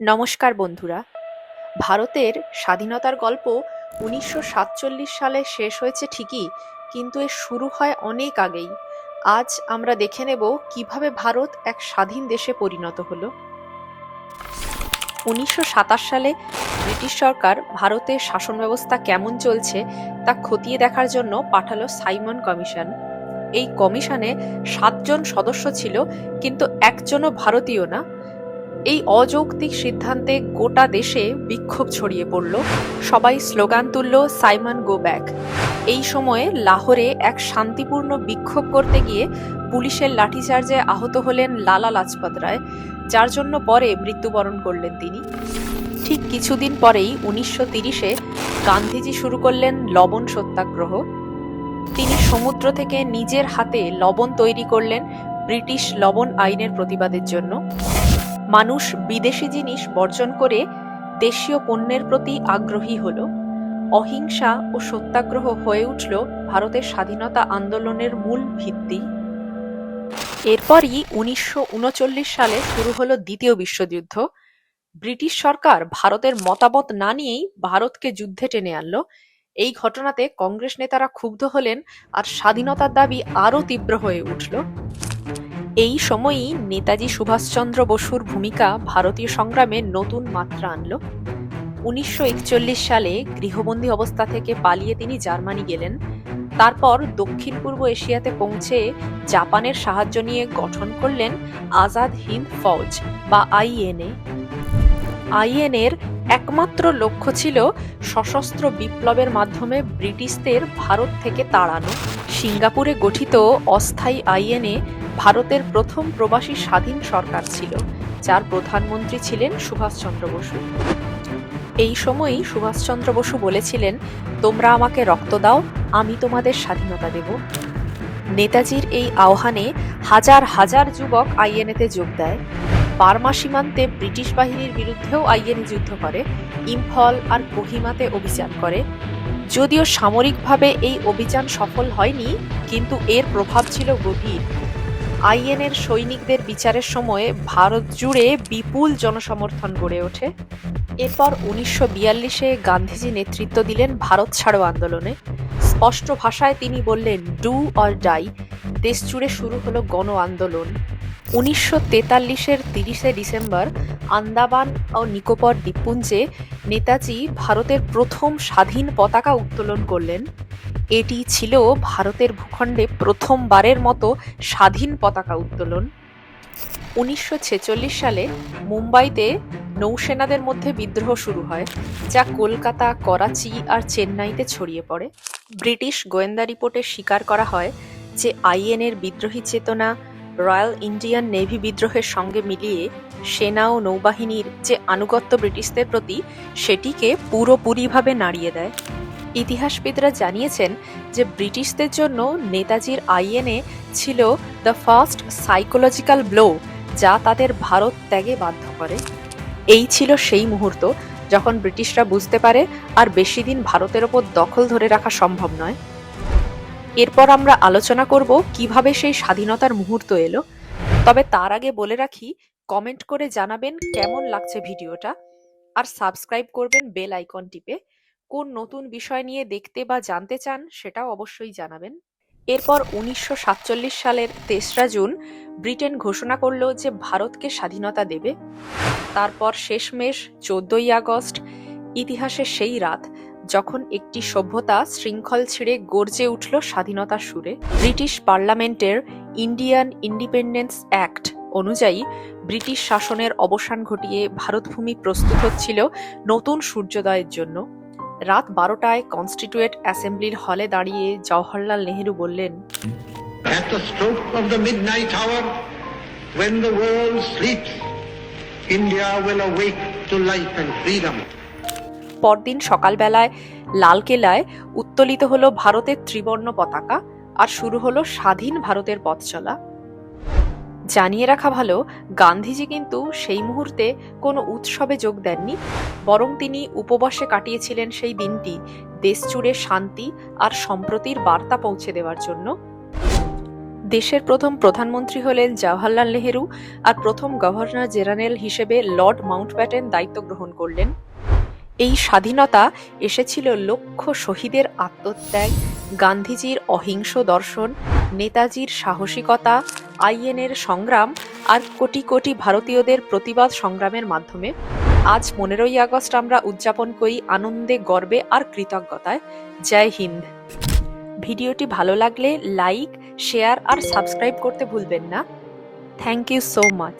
নমস্কার বন্ধুরা। ভারতের স্বাধীনতার গল্প উনিশশো সাতচল্লিশ সালে শেষ হয়েছে ঠিকই, কিন্তু এর শুরু হয় অনেক আগেই। আজ আমরা দেখে নেব কীভাবে ভারত এক স্বাধীন দেশে পরিণত হলো। উনিশশো সাতাশ সালে ব্রিটিশ সরকার ভারতের শাসন ব্যবস্থা কেমন চলছে তা খতিয়ে দেখার জন্য পাঠালো সাইমন কমিশন। এই কমিশনে সাতজন সদস্য ছিল, কিন্তু একজনও ভারতীয় না। এই অযৌক্তিক সিদ্ধান্তে গোটা দেশে বিক্ষোভ ছড়িয়ে পড়ল। সবাই স্লোগান তুলল, সাইমন, গো ব্যাক। এই সময়ে লাহোরে এক শান্তিপূর্ণ বিক্ষোভ করতে গিয়ে পুলিশের লাঠিচার্জে আহত হলেন লালা লাজপত রায়, যার জন্য পরে মৃত্যুবরণ করলেন তিনি। ঠিক কিছুদিন পরেই উনিশশো তিরিশে গান্ধীজি শুরু করলেন লবণ সত্যাগ্রহ। তিনি সমুদ্র থেকে নিজের হাতে লবণ তৈরি করলেন ব্রিটিশ লবণ আইনের প্রতিবাদের জন্য। মানুষ বিদেশি জিনিস বর্জন করে দেশীয় পণ্যের প্রতি আগ্রহী হল। অহিংসা ও সত্যাগ্রহ হয়ে উঠল ভারতের স্বাধীনতা আন্দোলনের মূল ভিত্তি। এরপরই উনিশশো উনচল্লিশ সালে শুরু হলো দ্বিতীয় বিশ্বযুদ্ধ। ব্রিটিশ সরকার ভারতের মতামত না নিয়েই ভারতকে যুদ্ধে টেনে আনলো। এই ঘটনাতে কংগ্রেস নেতারা ক্ষুব্ধ হলেন আর স্বাধীনতার দাবি আরও তীব্র হয়ে উঠল। এই সময়ই নেতাজি সুভাষচন্দ্র বসুর ভূমিকা ভারতীয় সংগ্রামে নতুন মাত্রা আনল। উনিশশো একচল্লিশ সালে গৃহবন্দী অবস্থা থেকে পালিয়ে তিনি জার্মানি গেলেন। তারপর দক্ষিণ পূর্ব এশিয়াতে পৌঁছে জাপানের সাহায্য নিয়ে গঠন করলেন আজাদ হিন্দ ফৌজ বা আইএনএ। আইএনএর একমাত্র লক্ষ্য ছিল সশস্ত্র বিপ্লবের মাধ্যমে ব্রিটিশদের ভারত থেকে তাড়ানো। সিঙ্গাপুরে গঠিত অস্থায়ী আইএনএ ভারতের প্রথম প্রবাসী স্বাধীন সরকার ছিল, যার প্রধানমন্ত্রী ছিলেন সুভাষচন্দ্র বসু। এই সময়ই সুভাষচন্দ্র বসু বলেছিলেন, তোমরা আমাকে রক্ত দাও, আমি তোমাদের স্বাধীনতা দেব। নেতাজির এই আহ্বানে হাজার হাজার যুবক আইএনএতে যোগ দেয়। বার্মা সীমান্তে ব্রিটিশ বাহিনীর বিরুদ্ধেও আইএনএ যুদ্ধ করে, ইম্ফল আর কোহিমাতে অভিযান করে। যদিও সামরিকভাবে এই অভিযান সফল হয়নি, কিন্তু এর প্রভাব ছিল গভীর। আইএনএর সৈনিকদের বিচারের সময়ে ভারত জুড়ে বিপুল জনসমর্থন গড়ে ওঠে। এরপর উনিশশো বিয়াল্লিশে গান্ধীজি নেতৃত্ব দিলেন ভারত ছাড়ো আন্দোলনে। স্পষ্ট ভাষায় তিনি বললেন, ডু অর ডাই, দেশ জুড়ে শুরু হলো গণ আন্দোলন। উনিশশো তেতাল্লিশের তিরিশে ডিসেম্বর আন্দামান ও নিকোবর দ্বীপপুঞ্জে নেতাজি ভারতের প্রথম স্বাধীন পতাকা উত্তোলন করলেন। এটি ছিল ভারতের ভূখণ্ডে প্রথমবারের মতো স্বাধীন পতাকা উত্তোলন। উনিশশো ছেচল্লিশ সালে মুম্বাইতে নৌসেনাদের মধ্যে বিদ্রোহ শুরু হয়, যা কলকাতা, করাচি আর চেন্নাইতে ছড়িয়ে পড়ে। ব্রিটিশ গোয়েন্দা রিপোর্টে স্বীকার করা হয় যে আইএনের বিদ্রোহী চেতনা রয়্যাল ইন্ডিয়ান নেভি বিদ্রোহের সঙ্গে মিলিয়ে সেনা ও নৌবাহিনীর যে আনুগত্য ব্রিটিশদের প্রতি, সেটিকে পুরোপুরিভাবে নাড়িয়ে দেয়। ইতিহাসবিদরা জানিয়েছেন যে ব্রিটিশদের জন্য নেতাজির আইএনএ ছিল দ্য ফার্স্ট সাইকোলজিক্যাল ব্লো, যা তাদের ভারত ত্যাগে বাধ্য করে। এই ছিল সেই মুহূর্ত যখন ব্রিটিশরা বুঝতে পারে আর বেশি দিন ভারতের ওপর দখল ধরে রাখা সম্ভব নয়। এরপর আমরা আলোচনা করব কীভাবে সেই স্বাধীনতার মুহূর্ত এলো। তবে তার আগে বলে রাখি, কমেন্ট করে জানাবেন কেমন লাগছে ভিডিওটা। আর সাবস্ক্রাইব করবেন বেল আইকন টিপে। কোন নতুন বিষয় নিয়ে দেখতে বা জানতে চান সেটাও অবশ্যই জানাবেন। এরপর উনিশশো সাতচল্লিশ সালের তেসরা জুন, ব্রিটেন ঘোষণা করল যে ভারতকে স্বাধীনতা দেবে। তারপর শেষমেশ চোদ্দই আগস্ট ইতিহাসের সেই রাত যখন একটি সভ্যতা শৃঙ্খল ছিঁড়ে গর্জে উঠল স্বাধীনতার সুরে, ব্রিটিশ পার্লামেন্টের ইন্ডিয়ান ইন্ডিপেন্ডেন্স অ্যাক্ট অনুযায়ী ব্রিটিশ শাসনের অবসান ঘটিয়ে ভারতভূমি প্রস্তুত হচ্ছিল নতুন সূর্যোদয়ের জন্য রাত বারোটায় কনস্টিটিউয়েন্ট অ্যাসেম্বলির হলে দাঁড়িয়ে জওহরলাল নেহেরু বললেন, At the. পরদিন সকালবেলায় লালকেলায় উত্তোলিত হলো ভারতের ত্রিবর্ণ পতাকা আর শুরু হলো স্বাধীন ভারতের পথ চলা। জানিয়ে রাখা ভালো, গান্ধীজি কিন্তু সেই মুহূর্তে কোনো উৎসবে যোগ দেননি, বরং তিনি উপবাসে কাটিয়েছিলেন সেই দিনটি দেশ জুড়ে শান্তি আর সম্প্রতির বার্তা পৌঁছে দেওয়ার জন্য। দেশের প্রথম প্রধানমন্ত্রী হলেন জওহরলাল নেহেরু আর প্রথম গভর্নর জেনারেল হিসেবে লর্ড মাউন্টব্যাটেন দায়িত্ব গ্রহণ করলেন। এই স্বাধীনতা এসেছিল লক্ষ শহীদের আত্মত্যাগ, গান্ধীজির অহিংস দর্শন, নেতাজির সাহসিকতা আইএনের সংগ্রাম আর কোটি কোটি ভারতীয়দের প্রতিবাদ সংগ্রামের মাধ্যমে। আজ পনেরোই আগস্ট আমরা উদযাপন করি আনন্দে, গর্বে আর কৃতজ্ঞতায়। জয় হিন্দ। ভিডিওটি ভালো লাগলে লাইক, শেয়ার আর সাবস্ক্রাইব করতে ভুলবেন না। Thank you so much.